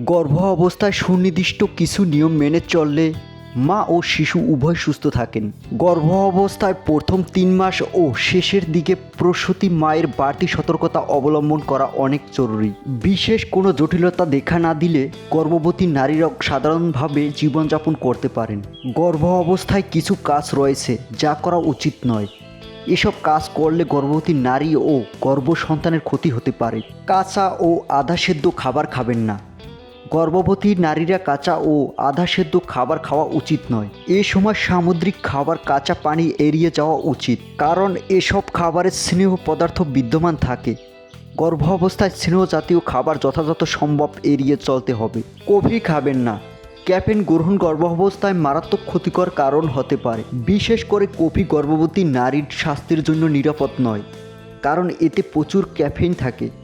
গর্ভ অবস্থায় সুনির্দিষ্ট কিছু নিয়ম মেনে চললে মা ও শিশু উভয় সুস্থ থাকেন। গর্ভ অবস্থায় প্রথম তিন মাস ও শেষের দিকে প্রসূতি মায়ের বাড়তি সতর্কতা অবলম্বন করা অনেক জরুরি। বিশেষ কোনো জটিলতা দেখা না দিলে গর্ভবতী নারীরা সাধারণভাবে জীবনযাপন করতে পারেন। গর্ভ অবস্থায় কিছু কাজ রয়েছে, যা করা উচিত নয়। এসব কাজ করলে গর্ভবতী নারী ও গর্ভ সন্তানের ক্ষতি হতে পারে। কাঁচা ও আধা সেদ্ধ খাবার খাবেন না। গর্ভবতী নারীরা কাঁচা ও আধা সেদ্ধ খাবার খাওয়া উচিত নয়। এ সময় সামুদ্রিক খাবার, কাঁচা পানি এড়িয়ে যাওয়া উচিত। কারণ এসব খাবারের স্নেহ পদার্থ বিদ্যমান থাকে। গর্ভ অবস্থায় স্নেহ জাতীয় খাবার যথাযথ সম্ভব এড়িয়ে চলতে হবে। কফি খাবেন না। ক্যাফেন গ্রহণ গর্ভাবস্থায় মারাত্মক ক্ষতিকর কারণ হতে পারে। বিশেষ করে কফি গর্ভবতী নারীর স্বাস্থ্যের জন্য নিরাপদ নয়। কারণ এতে প্রচুর ক্যাফেইন থাকে।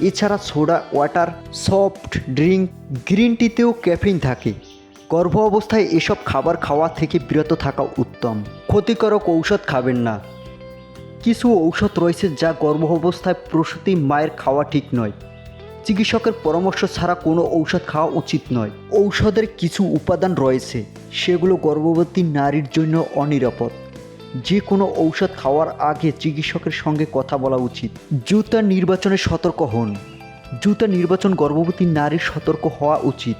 এছাড়া soda, water, soft drink, green টিতেও caffeine থাকে। গর্ভ অবস্থায় এসব খাবার খাওয়া থেকে বিরত থাকা উত্তম। ক্ষতিকারক ঔষধ খাবেন না। কিছু ঔষধ রয়েছে যা গর্ভ অবস্থায় প্রসূতি মায়ের খাওয়া ঠিক নয়। চিকিৎসকের পরামর্শ ছাড়া কোনো ঔষধ খাওয়া উচিত নয়। ঔষধের কিছু উপাদান রয়েছে। সেগুলো গর্ভবতী নারীর জন্য অনিরাপদ। যে কোনো ঔষধ খাওয়ার আগে চিকিৎসকের সঙ্গে কথা বলা উচিত। জুতা নির্বাচনে সতর্ক হন। জুতা নির্বাচন গর্ভবতী নারীর সতর্ক হওয়া উচিত।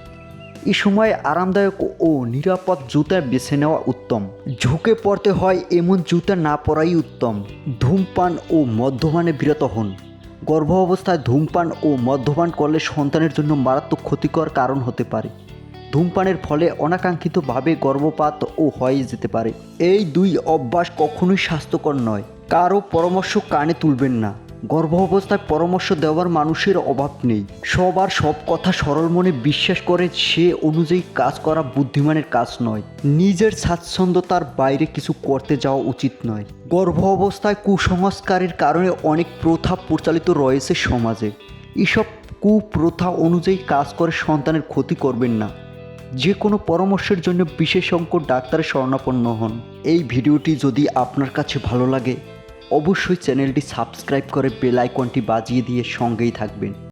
এ সময় আরামদায়ক ও নিরাপদ জুতা বেছে নেওয়া উত্তম। ঝুঁকে পড়তে হয় এমন জুতা না পরাই উত্তম। ধূমপান ও মদ্যপানে বিরত হন। গর্ভ অবস্থায় ধূমপান ও মদ্যপান করলে সন্তানের জন্য মারাত্মক ক্ষতিকর কারণ হতে পারে। ধূমপানের ফলে অনাকাঙ্ক্ষিতভাবে গর্ভপাত ও হয়ে যেতে পারে। এই দুই অভ্যাস কখনোই স্বাস্থ্যকর নয়। কারও পরামর্শ কানে তুলবেন না। গর্ভ অবস্থায় পরামর্শ দেওয়ার মানুষের অভাব নেই। সবার সব কথা সরল মনে বিশ্বাস করে সে অনুযায়ী কাজ করা বুদ্ধিমানের কাজ নয়। নিজের স্বাচ্ছন্দ্যতার বাইরে কিছু করতে যাওয়া উচিত নয়। গর্ভ অবস্থায় কুসংস্কারের কারণে অনেক প্রথা প্রচালিত রয়েছে সমাজে। এসব কুপ্রথা অনুযায়ী কাজ করে সন্তানের ক্ষতি করবেন না। যে কোনো পরামর্শের জন্য বিশেষজ্ঞ ডাক্তারের শরণাপন্ন হন। এই ভিডিওটি যদি আপনার কাছে ভালো লাগে, অবশ্যই চ্যানেলটি সাবস্ক্রাইব করে বেল আইকনটি বাজিয়ে দিয়ে সঙ্গেই থাকবেন।